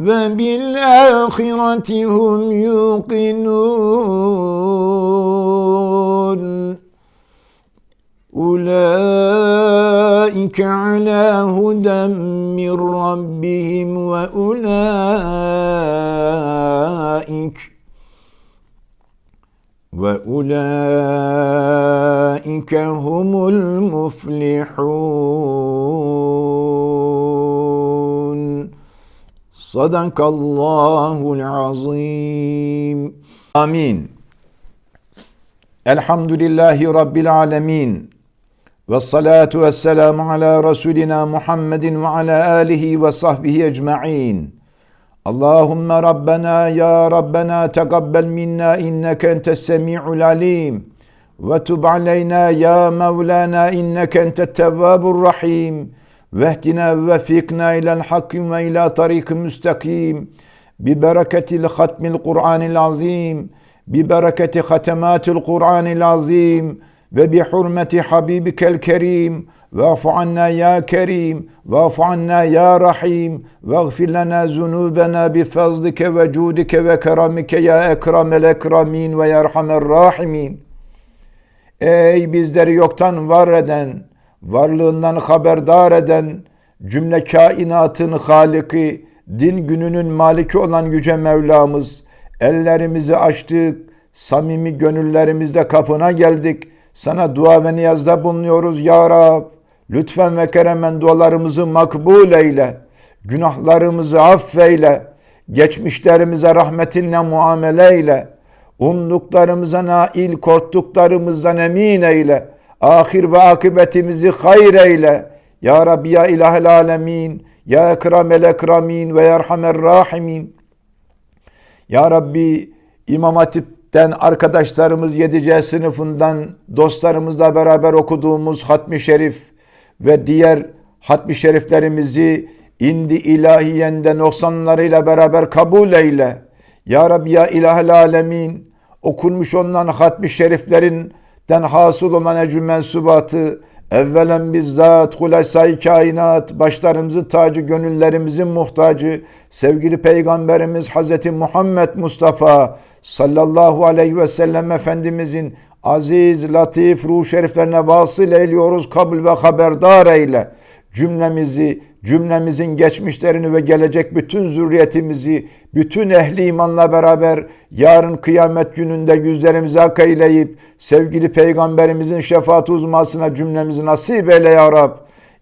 وبالآخرة هم يوقنون. أولئك على هدى من ربهم وأولئك وأولئك هم المفلحون. Sadakallahul azim. Amin. Elhamdülillahi Rabbil alemin. Ve salatu ve selamu ala Resulina Muhammedin ve ala alihi ve sahbihi ecma'in. Allahümme Rabbena ya Rabbena tekabbel minna inneke entes semi'ul alim. Ve tub aleyna ya Mevlana inneke entet tevvabur rahim. يا مولانا إنك أنت التواب الرحيم واهدنا ووفقنا إلى الحق وإلى طريق مستقيم ببركة الختم القرآن العظيم ببركة ختمات القرآن العظيم وبحرمة حبيبك الكريم واعف عنا يا كريم واعف عنا يا رحيم واغفر لنا ذنوبنا بفضلك وجودك وكرمك يا أكرم الأكرمين ويا أرحم الراحمين Ey bizleri yoktan var eden, varlığından haberdar eden, cümle kainatın haliki, din gününün maliki olan Yüce Mevlamız, ellerimizi açtık, samimi gönüllerimizde kapına geldik, sana dua ve niyazda bulunuyoruz ya Rab. Lütfen ve keremen dualarımızı makbul eyle, günahlarımızı affeyle, geçmişlerimize rahmetinle muamele eyle, umduklarımıza nail, korktuklarımızdan emin eyle, ahir ve akıbetimizi hayır eyle. Ya Rabbi ya ilahel alemin, ya ekremel ekramin ve yerhamer rahimin. Ya Rabbi İmam Hatip'ten arkadaşlarımız 7C sınıfından dostlarımızla beraber okuduğumuz Hatmi Şerif ve diğer Hatmi Şeriflerimizi indi ilahiyende noksanlarıyla beraber kabul eyle. Ya Rabbi ya ilahel alemin okunmuş olunan hatmi şeriflerinden hasıl olan ecrü mensubatı evvelen bizzat hulasay kainat başlarımızın tacı gönüllerimizin muhtacı sevgili peygamberimiz Hazreti Muhammed Mustafa sallallahu aleyhi ve sellem Efendimizin aziz, latif ruh şeriflerine vasıl eyliyoruz kabul ve haberdar eyle. Cümlemizi, cümlemizin geçmişlerini ve gelecek bütün zürriyetimizi, bütün ehli imanla beraber yarın kıyamet gününde yüzlerimizi ak eyleyip sevgili peygamberimizin şefaat uzmasına cümlemizi nasip eyle ya Rab.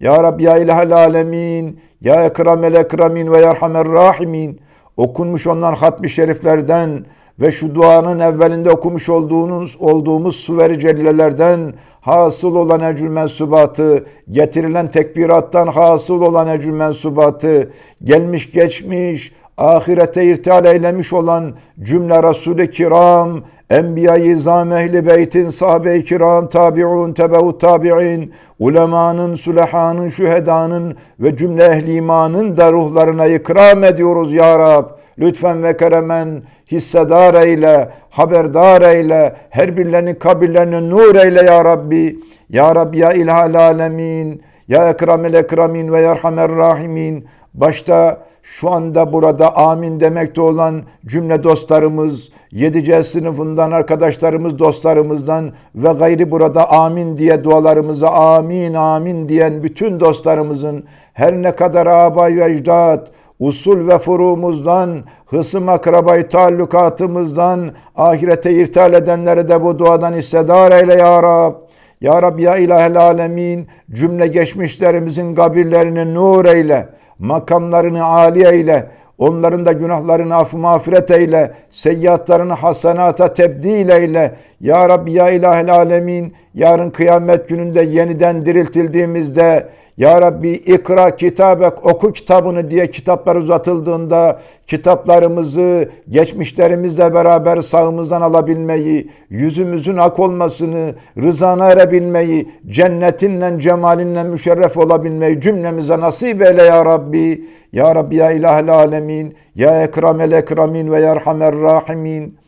Ya Rab ya ilahel alemin, ya ekremel ekremin ve yerhamer rahimin. Okunmuş ondan hatmi şeriflerden ve şu duanın evvelinde okumuş olduğunuz olduğumuz suveri cellelerden hasıl olan ecrü mensubatı, getirilen tekbirattan hasıl olan ecrü mensubatı, gelmiş geçmiş, ahirete irtihal eylemiş olan cümle Resul-i Kiram, Enbiya-i İzam Ehli Beyt'in, sahabe-i kiram, tabi'un, tebeut tabi'in, ulemanın, sülehanın, şühedanın ve cümle ehli imanın da ruhlarına ikram ediyoruz ya Rab. Lütfen ve keremen hissedar eyle, haberdar eyle, her birlerinin kabirlerini nur eyle ya Rabbi. Ya Rabbi ya ilhal alemin, ya ekremel ekremin ve yerhamer rahimin. Başta şu anda burada amin demekte olan cümle dostlarımız, 7C sınıfından arkadaşlarımız, dostlarımızdan ve gayri burada amin diye dualarımıza amin amin diyen bütün dostlarımızın her ne kadar abay ve ecdat, usul ve furumuzdan, hısım akrabayı taallukatımızdan, ahirete irtihal edenleri de bu duadan hissedar eyle ya Rab. Ya Rab ya ilahel alemin cümle geçmişlerimizin kabirlerini nur eyle, makamlarını âli eyle, onların da günahlarını af mağfiret eyle, seyyiatlarını hasenata tebdil eyle. Ya Rabbi ya ilahel alemin yarın kıyamet gününde yeniden diriltildiğimizde ya Rabbi ikra kitabek oku kitabını diye kitaplar uzatıldığında kitaplarımızı geçmişlerimizle beraber sağımızdan alabilmeyi, yüzümüzün ak olmasını, rızana erebilmeyi, cennetinle cemalinle müşerref olabilmeyi cümlemize nasip eyle ya Rabbi. Ya Rabbi ya ilahel alemin, ya ekremel ekremin ve yerhamer rahimin.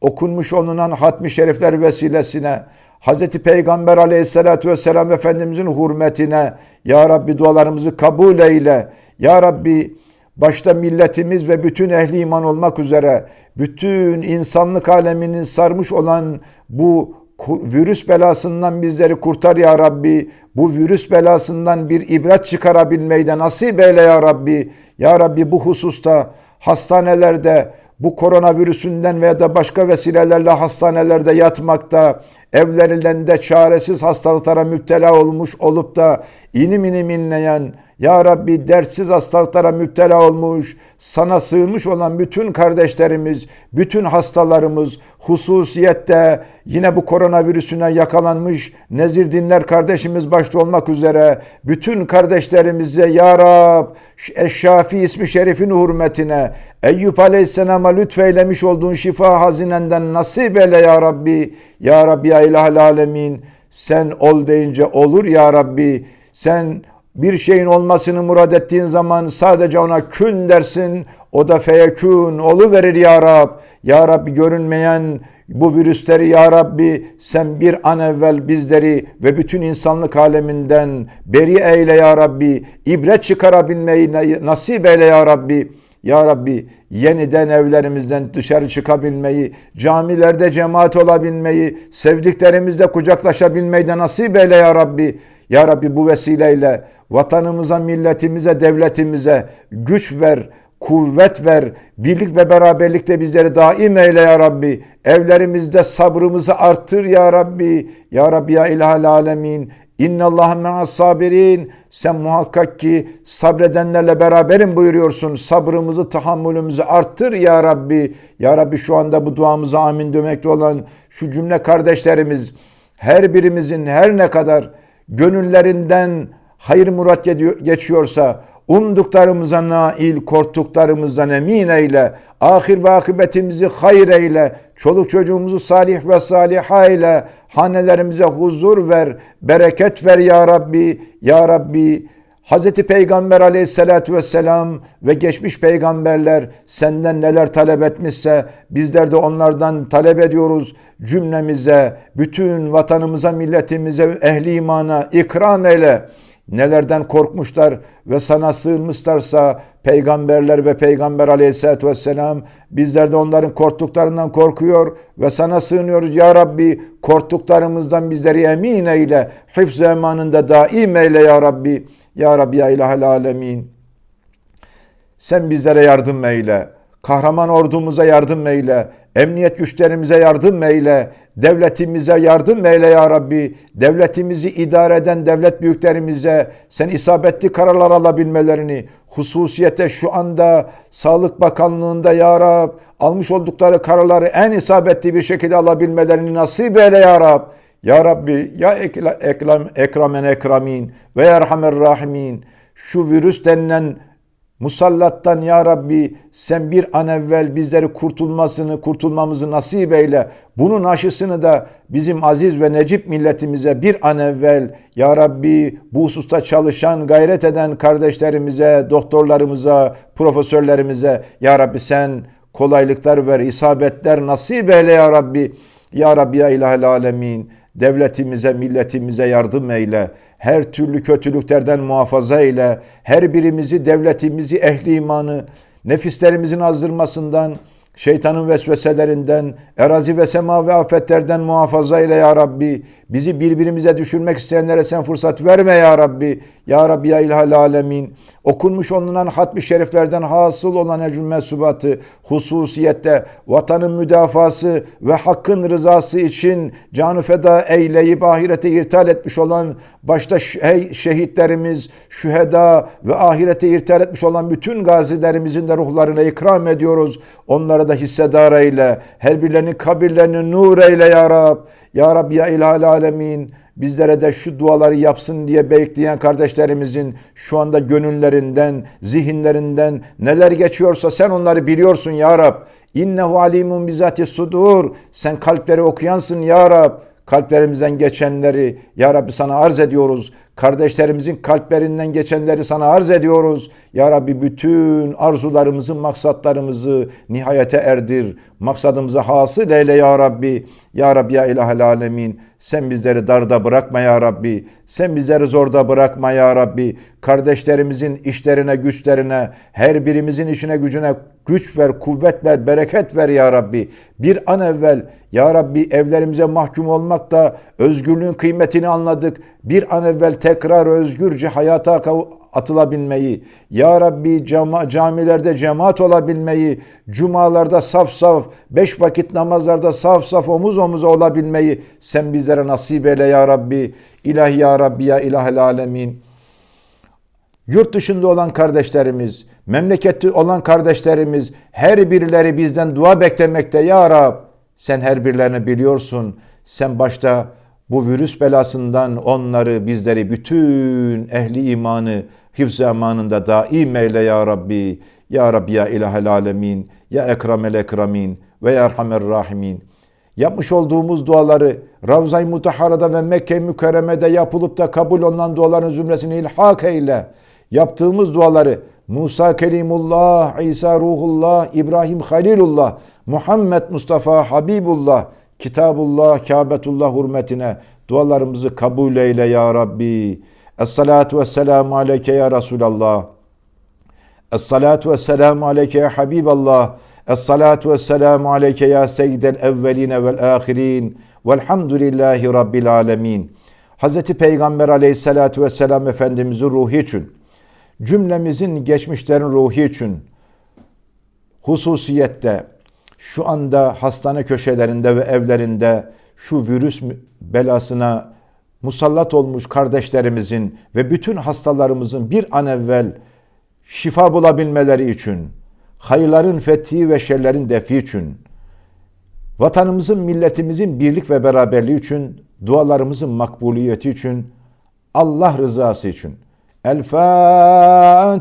Okunmuş olunan hatmi şerifler vesilesine, Hz. Peygamber aleyhissalatü vesselam Efendimizin hürmetine Ya Rabbi dualarımızı kabul eyle. Ya Rabbi başta milletimiz ve bütün ehli iman olmak üzere bütün insanlık aleminin sarmış olan bu virüs belasından bizleri kurtar ya Rabbi. Bu virüs belasından bir ibret çıkarabilmeyi de nasip eyle ya Rabbi. Ya Rabbi bu hususta hastanelerde bu koronavirüsünden veya da başka vesilelerle hastanelerde yatmakta, evlerinde çaresiz hastalıklara müptela olmuş olup da inim inim inleyen, Ya Rabbi dertsiz hastalıklara müptela olmuş, sana sığınmış olan bütün kardeşlerimiz, bütün hastalarımız, hususiyette yine bu koronavirüsüne yakalanmış nezir dinler kardeşimiz başta olmak üzere bütün kardeşlerimize Ya Rab Eşşafi ismi şerifin hürmetine Eyüp Aleyhisselam'a lütfeylemiş olduğun şifa hazinenden nasip eyle Ya Rabbi. Ya Rabbi ya ilahel alemin sen ol deyince olur Ya Rabbi. Sen bir şeyin olmasını murad ettiğin zaman sadece ona kün dersin. O da feyekün verir ya Rab. Ya Rabbi görünmeyen bu virüsleri ya Rabbi sen bir an evvel bizleri ve bütün insanlık aleminden beri eyle ya Rabbi. İbret çıkarabilmeyi nasip eyle ya Rabbi. Ya Rabbi yeniden evlerimizden dışarı çıkabilmeyi, camilerde cemaat olabilmeyi, sevdiklerimizle kucaklaşabilmeyi de nasip eyle ya Rabbi. Ya Rabbi bu vesileyle vatanımıza, milletimize, devletimize güç ver, kuvvet ver, birlik ve beraberlikte bizleri daim eyle ya Rabbi. Evlerimizde sabrımızı arttır ya Rabbi. Ya Rabbi ya ilahal alemin. İnna Allah me'as sabirin. Sen muhakkak ki sabredenlerle beraberim buyuruyorsun. Sabrımızı, tahammülümüzü arttır ya Rabbi. Ya Rabbi şu anda bu duamıza amin demekte olan şu cümle kardeşlerimiz her birimizin her ne kadar gönüllerinden hayır murat geçiyorsa umduklarımıza nail, korktuklarımızdan emin eyle. Ahir ve akıbetimizi hayır eyle. Çoluk çocuğumuzu salih ve saliha eyle. Hanelerimize huzur ver, bereket ver ya Rabbi. Ya Rabbi Hz. Peygamber aleyhissalatü vesselam ve geçmiş peygamberler senden neler talep etmişse bizler de onlardan talep ediyoruz. Cümlemize, bütün vatanımıza, milletimize, ehli imana ikram eyle nelerden korkmuşlar ve sana sığınmışlarsa peygamberler ve peygamber aleyhissalatü vesselam bizler de onların korktuklarından korkuyor ve sana sığınıyoruz ya Rabbi. Korktuklarımızdan bizleri emin eyle hifz emanında daim eyle ya Rabbi. Ya Rabbi ya ilahel alemin sen bizlere yardım eyle. Kahraman ordumuza yardım eyle. Emniyet güçlerimize yardım eyle. Devletimize yardım eyle ya Rabbi. Devletimizi idare eden devlet büyüklerimize sen isabetli kararlar alabilmelerini, hususiyete şu anda Sağlık Bakanlığı'nda ya Rab almış oldukları kararları en isabetli bir şekilde alabilmelerini nasip eyle ya Rab. Ya Rabbi ya ekram, ekramen ekramin ve yerhamer rahimin şu virüs denilen Musallattan ya Rabbi sen bir an evvel bizleri kurtulmasını, kurtulmamızı nasip eyle. Bunun aşısını da bizim aziz ve necip milletimize bir an evvel ya Rabbi bu hususta çalışan, gayret eden kardeşlerimize, doktorlarımıza, profesörlerimize ya Rabbi sen kolaylıklar ver, isabetler nasip eyle ya Rabbi. Ya Rabbi ya ilahel alemin devletimize, milletimize yardım eyle. Her türlü kötülüklerden muhafaza eyle. Her birimizi, devletimizi, ehli imanı, nefislerimizin azdırmasından, şeytanın vesveselerinden, erazi ve sema ve afetlerden muhafaza eyle ya Rabbi. Bizi birbirimize düşürmek isteyenlere sen fırsat verme ya Rabbi. Ya Rabbi ya ilhal alemin. Okunmuş olunan hatmi şeriflerden hasıl olan ecrü mesubatı hususiyette vatanın müdafası ve hakkın rızası için canı feda eyleyip ahirete irtihal etmiş olan başta şehitlerimiz, şüheda ve ahirete irtihal etmiş olan bütün gazilerimizin de ruhlarına ikram ediyoruz. Onlara da hissedar eyle. Her birilerinin kabirlerini nur eyle ya Rab. Ya Rabbi ya ilahal alemin. Bizlere de şu duaları yapsın diye bekleyen kardeşlerimizin şu anda gönüllerinden, zihinlerinden neler geçiyorsa sen onları biliyorsun ya Rab. İnnehu alimun bizati sudur. Sen kalpleri okuyansın ya Rab. Kalplerimizden geçenleri ya Rabbi sana arz ediyoruz. Kardeşlerimizin kalplerinden geçenleri sana arz ediyoruz. Ya Rabbi bütün arzularımızı, maksatlarımızı nihayete erdir. Maksadımıza hasıl eyle ya Rabbi. Ya Rabbi ya ilahel alemin. Sen bizleri darda bırakma ya Rabbi. Sen bizleri zorda bırakma ya Rabbi. Kardeşlerimizin işlerine, güçlerine, her birimizin işine, gücüne güç ver, kuvvet ver, bereket ver ya Rabbi. Bir an evvel ya Rabbi evlerimize mahkum olmak da özgürlüğün kıymetini anladık. Bir an evvel tekrar özgürce hayata atılabilmeyi, Ya Rabbi cama, camilerde cemaat olabilmeyi, cumalarda saf saf, beş vakit namazlarda saf saf omuz omuza olabilmeyi sen bizlere nasip eyle Ya Rabbi. İlahi Ya Rabbi ya ilahel alemin. Yurt dışında olan kardeşlerimiz, memlekette olan kardeşlerimiz her birileri bizden dua beklemekte ya Rab. Sen her birilerini biliyorsun. Sen başta bu virüs belasından onları, bizleri, bütün ehli imanı hifz emanında daim eyle ya Rabbi. Ya Rabbi ya ilahel alemin, ya ekremel ekremin ve ya erhamer rahimin. Yapmış olduğumuz duaları Ravza-i Mutahara'da ve Mekke-i Mükerreme'de yapılıp da kabul olunan duaların zümresine ilhak eyle. Yaptığımız duaları Musa Kelimullah, İsa Ruhullah, İbrahim Halilullah, Muhammed Mustafa Habibullah, Kitabullah, Kâbetullah hürmetine dualarımızı kabul eyle ya Rabbi. Es-salatu vesselamu aleyke ya Resulallah. Es-salatu vesselamu aleyke ya Habiballah. Es-salatu vesselamu aleyke ya seyyidel evveline vel ahirin. Velhamdülillahi Rabbil alemin. Hazreti Peygamber aleyhissalatu vesselam Efendimizin ruhu için, cümlemizin geçmişlerin ruhu için, hususiyette şu anda hastane köşelerinde ve evlerinde şu virüs belasına musallat olmuş kardeşlerimizin ve bütün hastalarımızın bir an evvel şifa bulabilmeleri için, hayırların fethi ve şerlerin defi için, vatanımızın, milletimizin birlik ve beraberliği için, dualarımızın makbuliyeti için, Allah rızası için. El Fatiha.